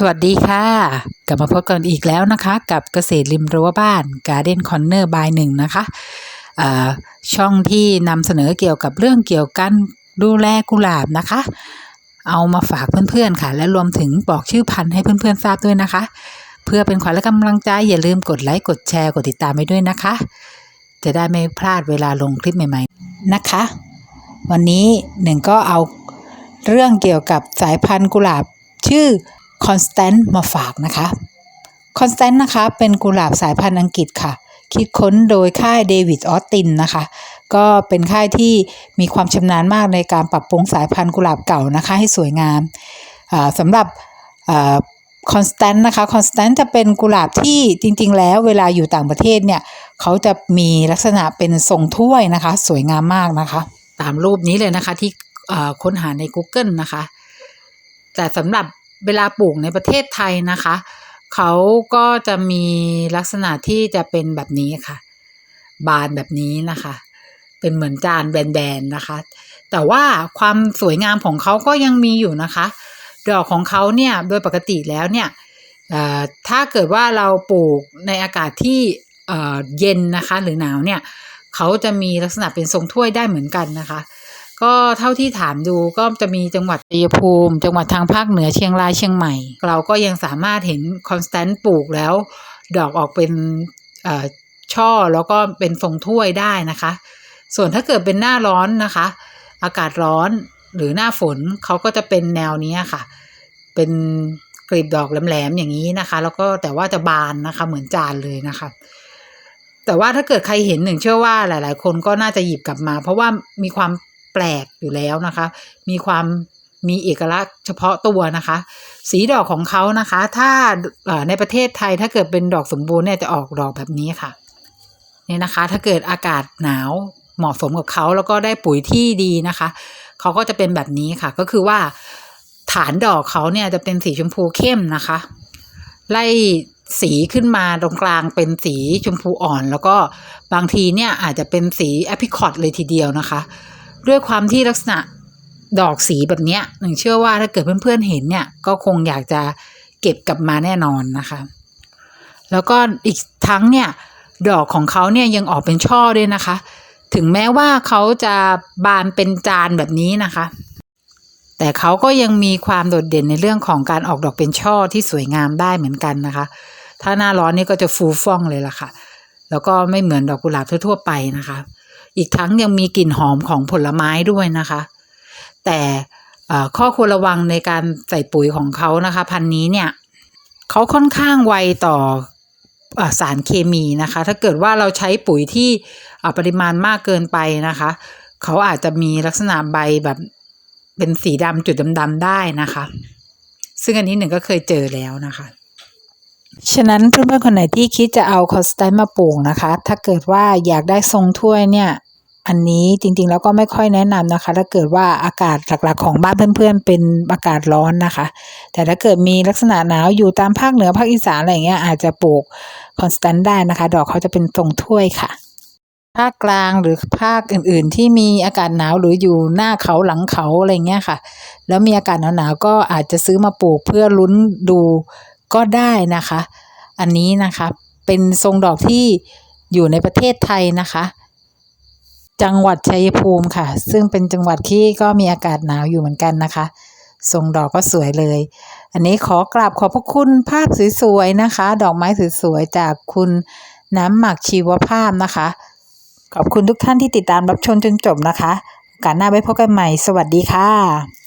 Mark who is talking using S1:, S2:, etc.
S1: สวัสดีค่ะ กลับมาพบกันอีกแล้วนะคะ กับเกษตรริมรั้วบ้าน Garden Corner by หนึ่งนะคะช่องที่นำเสนอเกี่ยวกับเรื่องเกี่ยวกันดูแลกุหลาบนะคะ เอามาฝากเพื่อนๆค่ะ และรวมถึงบอกชื่อพันธุ์ให้เพื่อนๆทราบด้วยนะคะ เพื่อเป็นขวัญและกำลังใจอย่าลืมกดไลค์กดแชร์กดติดตามไปด้วยนะคะ จะได้ไม่พลาดเวลาลงคลิปใหม่ๆนะคะ วันนี้หนึ่งก็เอาเรื่องเกี่ยวกับสายพันธุ์กุหลาบชื่อ Constant มาฝากนะคะ Constant นะคะเป็นกุหลาบสายพันธุ์อังกฤษค่ะ คิดค้นโดยค่ายเดวิดออสตินนะคะ ก็เป็นค่ายที่มีความชำนาญมากในการปรับปรุงสายพันธุ์กุหลาบเก่านะคะ ให้สวยงามอ่าสำหรับคอนสแตนต์นะคะคอนสแตนต์จะเป็นกุหลาบที่จริงๆ แล้วเวลาอยู่ต่างประเทศเนี่ยเขาจะมีลักษณะเป็นทรงถ้วยนะคะ สวยงามมากนะคะ ตามรูปนี้เลยนะคะที่ค้นหาใน Google นะคะ แต่สำหรับ เวลาปลูกในประเทศไทยนะคะ เขาก็จะมีลักษณะที่จะเป็นแบบนี้ค่ะ บานแบบนี้นะคะ เป็นเหมือนจานแบนๆนะคะ แต่ว่าความสวยงามของเขาก็ยังมีอยู่นะคะ ดอกของเขาเนี่ยโดยปกติแล้วเนี่ยถ้าเกิดว่าเราปลูกในอากาศที่เย็นนะคะ หรือหนาวเนี่ยเขาจะมีลักษณะเป็นทรงถ้วยได้เหมือนกันนะคะ ก็เท่าที่ถามดูก็จะมีจังหวัดชัยภูมิ จังหวัดทางภาคเหนือเชียงรายเชียงใหม่ เราก็ยังสามารถเห็นคอนสแตนต์ปลูกแล้ว ดอกออกเป็นอ่ช่อแล้วก็เป็นทรงถ้วยได้นะคะ ส่วนถ้าเกิดเป็นหน้าร้อนนะคะ อากาศร้อนหรือหน้าฝนเขาก็จะเป็นแนวนี้ค่ะ เป็นกลีบดอกแหลมๆอย่างนี้นะคะ แล้วก็แต่ว่าจะบานนะคะ เหมือนจานเลยนะคะแต่ว่าถ้าเกิดใครเห็นหนึ่งเชื่อว่าหลาย ๆ คนก็น่าจะหยิบกลับมา เพราะว่ามีความ แปลกอยู่แล้วนะคะ มีความมีเอกลักษณ์เฉพาะตัวนะคะ สีดอกของเขานะคะ ถ้าในประเทศไทยถ้าเกิดเป็นดอกสมบูรณ์เนี่ยจะออกดอกแบบนี้ค่ะเนี่ยนะคะ ถ้าเกิดอากาศหนาวเหมาะสมกับเขาแล้วก็ได้ปุ๋ยที่ดีนะคะเขาก็จะเป็นแบบนี้ค่ะ ก็คือว่าฐานดอกเขาเนี่ยจะเป็นสีชมพูเข้มนะคะ ไล่สีขึ้นมาตรงกลางเป็นสีชมพูอ่อน แล้วก็บางทีเนี่ยอาจจะเป็นสีแอปริคอตเลยทีเดียวนะคะ ด้วยความที่ลักษณะดอกสีแบบเนี้ยหนึ่งเชื่อว่าถ้าเกิดเพื่อนๆเห็นเนี่ยก็คงอยากจะเก็บกลับมาแน่นอนนะคะ แล้วก็อีกทั้งเนี่ยดอกของเขาเนี่ยยังออกเป็นช่อด้วยนะคะ ถึงแม้ว่าเขาจะบานเป็นจานแบบนี้นะคะ แต่เขาก็ยังมีความโดดเด่นในเรื่องของการออกดอกเป็นช่อที่สวยงามได้เหมือนกันนะคะ ถ้าหน้าร้อนนี่ก็จะฟูฟ่องเลยล่ะค่ะ แล้วก็ไม่เหมือนดอกกุหลาบทั่วๆไปนะคะ อีกทั้งยังมีกลิ่นหอมของผลไม้ด้วยนะคะ แต่ข้อควรระวังในการใส่ปุ๋ยของเขานะคะ พันนี้เนี่ยเขาค่อนข้างไวต่ออสารเคมีนะคะ ถ้าเกิดว่าเราใช้ปุ๋ยที่ปริมาณมากเกินไปนะคะ เขาอาจจะมีลักษณะใบแบบเป็นสีดำจุดดำๆได้นะคะ ซึ่งอันนี้หนึ่งก็เคยเจอแล้วนะคะฉะนั้นเพื่อนๆคนไหนที่คิดจะเอาคอสแตนมาปลูกนะคะ ถ้าเกิดว่าอยากได้ทรงถ้วยเนี่ย อันนี้จริงๆแล้วก็ไม่ค่อยแนะนำนะคะ ถ้าเกิดว่าอากาศหลักๆของบ้านเพื่อนๆ เป็นอากาศร้อนนะคะ แต่ถ้าเกิดมีลักษณะหนาวอยู่ตามภาคเหนือภาคอีสานอะไรเงี้ยอาจจะปลูกคอนสแตนต์ได้นะคะ ดอกเขาจะเป็นทรงถ้วยค่ะ ภาคกลางหรือภาคอื่นๆ ที่มีอากาศหนาวหรืออยู่หน้าเขาหลังเขาอะไรเงี้ยค่ะ แล้วมีอากาศหนาวๆก็อาจจะซื้อมาปลูกเพื่อลุ้นดูก็ได้นะคะ อันนี้นะคะเป็นทรงดอกที่อยู่ในประเทศไทยนะคะ จังหวัดชัยภูมิค่ะ ซึ่งเป็นจังหวัดที่ก็มีอากาศหนาวอยู่เหมือนกันนะคะทรงดอกก็สวยเลย อันนี้ขอกราบขอบพระคุณภาพสวยๆนะคะ ดอกไม้สวยๆจากคุณน้ำหมักชีวภาพนะคะ ขอบคุณทุกท่านที่ติดตามรับชมจนจบนะคะ การหน้าไว้พบกันใหม่ สวัสดีค่ะ